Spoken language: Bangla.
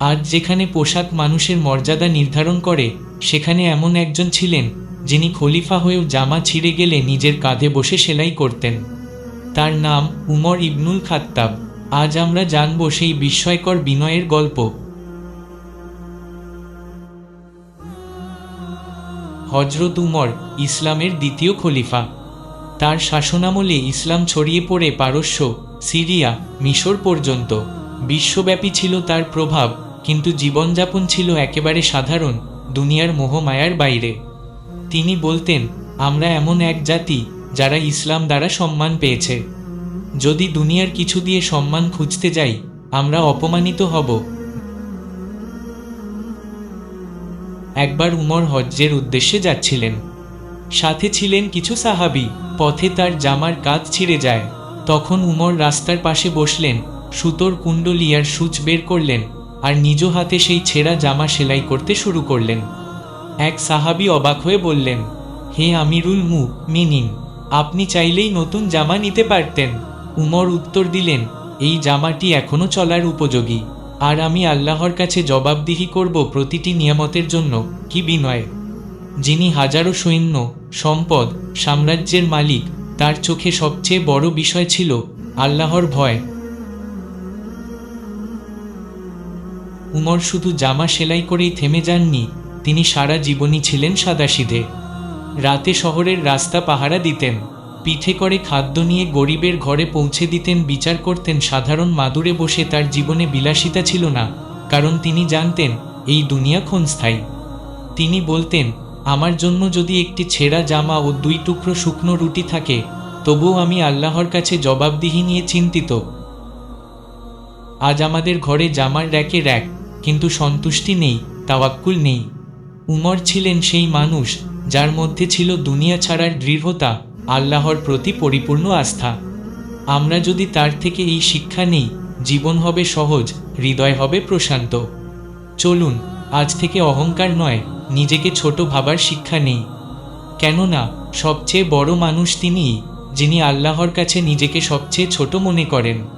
আজ যেখানে পোশাক মানুষের মর্যাদা নির্ধারণ করে, সেখানে এমন একজন ছিলেন, যিনি খলিফা হয়েও জামা ছিঁড়ে গেলে নিজের কাঁধে বসে সেলাই করতেন। তার নাম উমর ইবনুল খাত্তাব। আজ আমরা জানব সেই বিস্ময়কর বিনয়ের গল্প। হজরত উমর ইসলামের দ্বিতীয় খলিফা। তার শাসনামলে ইসলাম ছড়িয়ে পড়ে পারস্য, সিরিয়া, মিশর পর্যন্ত। বিশ্বব্যাপী ছিল তার প্রভাব। কিন্তু জীবনযাপন ছিল একেবারে সাধারণ, দুনিয়ার মোহমায়ার বাইরে। তিনি বলতেন, আমরা এমন এক জাতি যারা ইসলাম দ্বারা সম্মান পেয়েছে। যদি দুনিয়ার কিছু দিয়ে সম্মান খুঁজতে যাই, আমরা অপমানিত হব। একবার উমর হজ্জের উদ্দেশ্যে যাচ্ছিলেন। সাথে ছিলেন কিছু সাহাবি, পথে তার জামার কাজ ছিঁড়ে যায়। তখন উমর রাস্তার পাশে বসলেন, সুতোর কুণ্ডলিয়ার সূচ বের করলেন। আর নিজ হাতে সেই ছেঁড়া জামা সেলাই করতে শুরু করলেন। এক সাহাবি অবাক হয়ে বললেন, হে আমিরুল মু মিনিন আপনি চাইলেই নতুন জামা নিতে পারতেন। উমর উত্তর দিলেন, এই জামাটি এখনও চলার উপযোগী। আর আমি আল্লাহর কাছে জবাবদিহি করব প্রতিটি নিয়ামতের জন্য, কি বিনয়? যিনি হাজারো সৈন্য, সম্পদ, সাম্রাজ্যের মালিক, তার চোখে সবচেয়ে বড় বিষয় ছিল আল্লাহর ভয়। উমর শুধু জামা সেলাই করেই থেমে যাননি, তিনি সারা জীবনই ছিলেন সাদাসিধে। রাতে শহরের রাস্তা পাহারা দিতেন, পিঠে করে খাদ্য নিয়ে গরিবের ঘরে পৌঁছে দিতেন, বিচার করতেন সাধারণ মাদুরে বসে তার জীবনে বিলাসিতা ছিল না, কারণ তিনি জানতেন, এই দুনিয়া ক্ষণস্থায়ী তিনি বলতেন, আমার জন্য যদি একটি ছেঁড়া জামা ও দুই টুকরো শুকনো রুটি থাকে, তবুও আমি আল্লাহর কাছে জবাবদিহি নিয়ে চিন্তিত। আজ আমাদের ঘরে জামার র্যাকে র্যাক কিন্তু সন্তুষ্টি নেই, তাওয়াক্কুল নেই। উমর ছিলেন সেই মানুষ যার মধ্যে ছিল দুনিয়া ছাড়ার দৃঢ়তা, আল্লাহর প্রতি পরিপূর্ণ আস্থা। আমরা যদি তার থেকে এই শিক্ষা নেই, জীবন হবে সহজ, হৃদয় হবে প্রশান্ত। চলুন, আজ থেকে অহংকার নয়, নিজেকে ছোট ভাবার শিক্ষা নেই। কেননা, সবচেয়ে বড় মানুষ তিনিই, যিনি আল্লাহর কাছে নিজেকে সবচেয়ে ছোট মনে করেন।